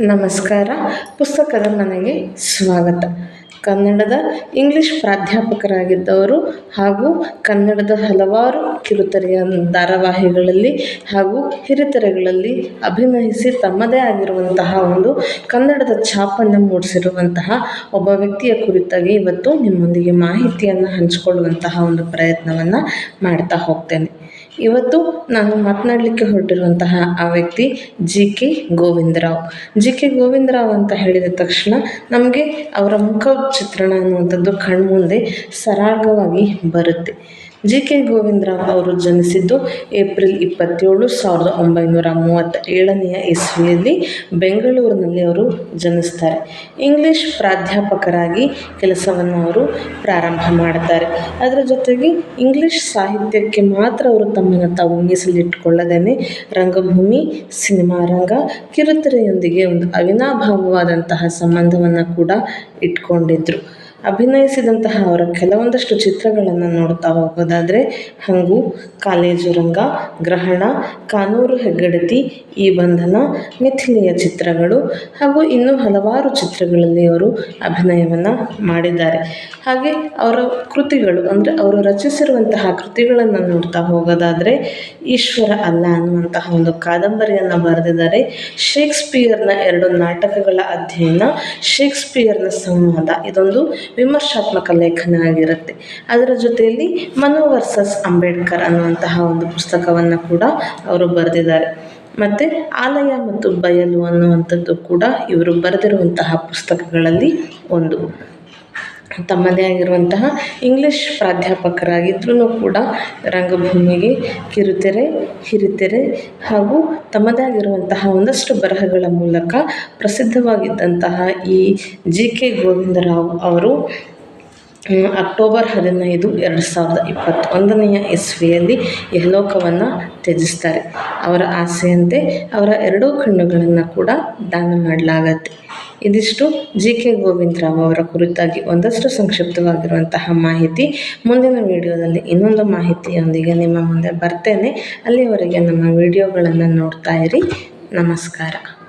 ನಮಸ್ಕಾರ. ಪುಸ್ತಕದ ಮನೆಗೆ ಸ್ವಾಗತ. ಕನ್ನಡದ ಇಂಗ್ಲಿಷ್ ಪ್ರಾಧ್ಯಾಪಕರಾಗಿದ್ದವರು ಹಾಗೂ ಕನ್ನಡದ ಹಲವಾರು ಕಿರುತೆರೆಯ ಧಾರಾವಾಹಿಗಳಲ್ಲಿ ಹಾಗೂ ಹಿರಿತೆರೆಗಳಲ್ಲಿ ಅಭಿನಯಿಸಿ ತಮ್ಮದೇ ಆಗಿರುವಂತಹ ಒಂದು ಕನ್ನಡದ ಛಾಪನ್ನು ಮೂಡಿಸಿರುವಂತಹ ಒಬ್ಬ ವ್ಯಕ್ತಿಯ ಕುರಿತಾಗಿ ಇವತ್ತು ನಿಮ್ಮೊಂದಿಗೆ ಮಾಹಿತಿಯನ್ನು ಹಂಚಿಕೊಳ್ಳುವಂತಹ ಒಂದು ಪ್ರಯತ್ನವನ್ನು ಮಾಡ್ತಾ ಹೋಗ್ತೇನೆ. ಇವತ್ತು ನಾನು ಮಾತನಾಡಲಿಕ್ಕೆ ಹೊರಟಿರುವಂತಹ ಆ ವ್ಯಕ್ತಿ G K Govindarao. G K Govindarao ಅಂತ ಹೇಳಿದ ತಕ್ಷಣ ನಮಗೆ ಅವರ ಮುಖ ಚಿತ್ರಣ ಅನ್ನುವಂಥದ್ದು ಕಣ್ಮುಂದೆ ಸರಾಗವಾಗಿ ಬರುತ್ತೆ. ಜಿ ಕೆ ಗೋವಿಂದರಾವ್ ಅವರು ಜನಿಸಿದ್ದು ಏಪ್ರಿಲ್ ಇಪ್ಪತ್ತೇಳು ಸಾವಿರದ ಒಂಬೈನೂರ ಮೂವತ್ತ ಏಳನೆಯ ಇಸ್ವಿಯಲ್ಲಿ ಬೆಂಗಳೂರಿನಲ್ಲಿ ಅವರು ಜನಿಸ್ತಾರೆ. ಇಂಗ್ಲಿಷ್ ಪ್ರಾಧ್ಯಾಪಕರಾಗಿ ಕೆಲಸವನ್ನು ಅವರು ಪ್ರಾರಂಭ ಮಾಡ್ತಾರೆ ಅದರ ಜೊತೆಗೆ ಇಂಗ್ಲಿಷ್ ಸಾಹಿತ್ಯಕ್ಕೆ ಮಾತ್ರ ಅವರು ತಮ್ಮನ್ನು ತಾವು ಮೀಸಲಿಟ್ಟುಕೊಳ್ಳದೇ ರಂಗಭೂಮಿ, ಸಿನಿಮಾ ರಂಗ, ಕಿರುತೆರೆಯೊಂದಿಗೆ ಒಂದು ಅವಿನಾಭಾವವಾದಂತಹ ಸಂಬಂಧವನ್ನು ಕೂಡ ಇಟ್ಕೊಂಡಿದ್ರು. ಅಭಿನಯಿಸಿದಂತಹ ಅವರ ಕೆಲವೊಂದಷ್ಟು ಚಿತ್ರಗಳನ್ನು ನೋಡ್ತಾ ಹೋಗೋದಾದರೆ ಹಂಗು ಕಾಲೇಜು ರಂಗ ಗ್ರಹಣ, ಕಾನೂರು ಹೆಗ್ಗಡತಿ, ಈ ಬಂಧನ, ಮಿಥಿಲೆಯ ಚಿತ್ರಗಳು ಹಾಗೂ ಇನ್ನೂ ಹಲವಾರು ಚಿತ್ರಗಳಲ್ಲಿ ಅವರು ಅಭಿನಯವನ್ನು ಮಾಡಿದ್ದಾರೆ. ಹಾಗೆ ಅವರ ಕೃತಿಗಳು ಅಂದರೆ ಅವರು ರಚಿಸಿರುವಂತಹ ಕೃತಿಗಳನ್ನು ನೋಡ್ತಾ ಹೋಗೋದಾದರೆ ಈಶ್ವರ ಅಲ್ಲ ಅನ್ನುವಂತಹ ಒಂದು ಕಾದಂಬರಿಯನ್ನು ಬರೆದಿದ್ದಾರೆ. ಶೇಕ್ಸ್ಪಿಯರ್ನ ಎರಡು ನಾಟಕಗಳ ಅಧ್ಯಯನ, ಶೇಕ್ಸ್ಪಿಯರ್ನ ಸಂವಾದ ಇದೊಂದು ವಿಮರ್ಶಾತ್ಮಕ ಲೇಖನ ಆಗಿರುತ್ತೆ. ಅದರ ಜೊತೆಯಲ್ಲಿ ಮನು ವರ್ಸಸ್ ಅಂಬೇಡ್ಕರ್ ಅನ್ನುವಂತಹ ಒಂದು ಪುಸ್ತಕವನ್ನು ಕೂಡ ಅವರು ಬರೆದಿದ್ದಾರೆ. ಮತ್ತು ಆಲಯ ಮತ್ತು ಬಯಲು ಅನ್ನುವಂಥದ್ದು ಕೂಡ ಇವರು ಬರೆದಿರುವಂತಹ ಪುಸ್ತಕಗಳಲ್ಲಿ ಒಂದು. ತಮ್ಮದೇ ಆಗಿರುವಂತಹ ಇಂಗ್ಲೀಷ್ ಪ್ರಾಧ್ಯಾಪಕರಾಗಿದ್ರೂ ಕೂಡ ರಂಗಭೂಮಿಗೆ ಕಿರುತೆರೆ, ಹಿರಿತೆರೆ ಹಾಗೂ ತಮ್ಮದೇ ಆಗಿರುವಂತಹ ಒಂದಷ್ಟು ಬರಹಗಳ ಮೂಲಕ ಪ್ರಸಿದ್ಧವಾಗಿದ್ದಂತಹ ಈ ಜಿ ಕೆ ಗೋವಿಂದರಾವ್ ಅವರು ಅಕ್ಟೋಬರ್ ಹದಿನೈದು, ಎರಡು ಸಾವಿರದ ಇಪ್ಪತ್ತೊಂದನೆಯ ಇಸ್ವಿಯಲ್ಲಿ ಯಹಲೋಕವನ್ನು ತ್ಯಜಿಸ್ತಾರೆ. ಅವರ ಆಸೆಯಂತೆ ಅವರ ಎರಡೂ ಕಣ್ಣುಗಳನ್ನು ಕೂಡ ದಾನ ಮಾಡಲಾಗತ್ತೆ. ಇದಿಷ್ಟು ಜಿ ಕೆ ಗೋವಿಂದರಾವ್ ಅವರ ಕುರಿತಾಗಿ ಒಂದಷ್ಟು ಸಂಕ್ಷಿಪ್ತವಾಗಿರುವಂತಹ ಮಾಹಿತಿ. ಮುಂದಿನ ವಿಡಿಯೋದಲ್ಲಿ ಇನ್ನೊಂದು ಮಾಹಿತಿಯೊಂದಿಗೆ ನಿಮ್ಮ ಮುಂದೆ ಬರ್ತೇನೆ. ಅಲ್ಲಿವರೆಗೆ ನಮ್ಮ ವಿಡಿಯೋಗಳನ್ನು ನೋಡ್ತಾ ಇರಿ. ನಮಸ್ಕಾರ.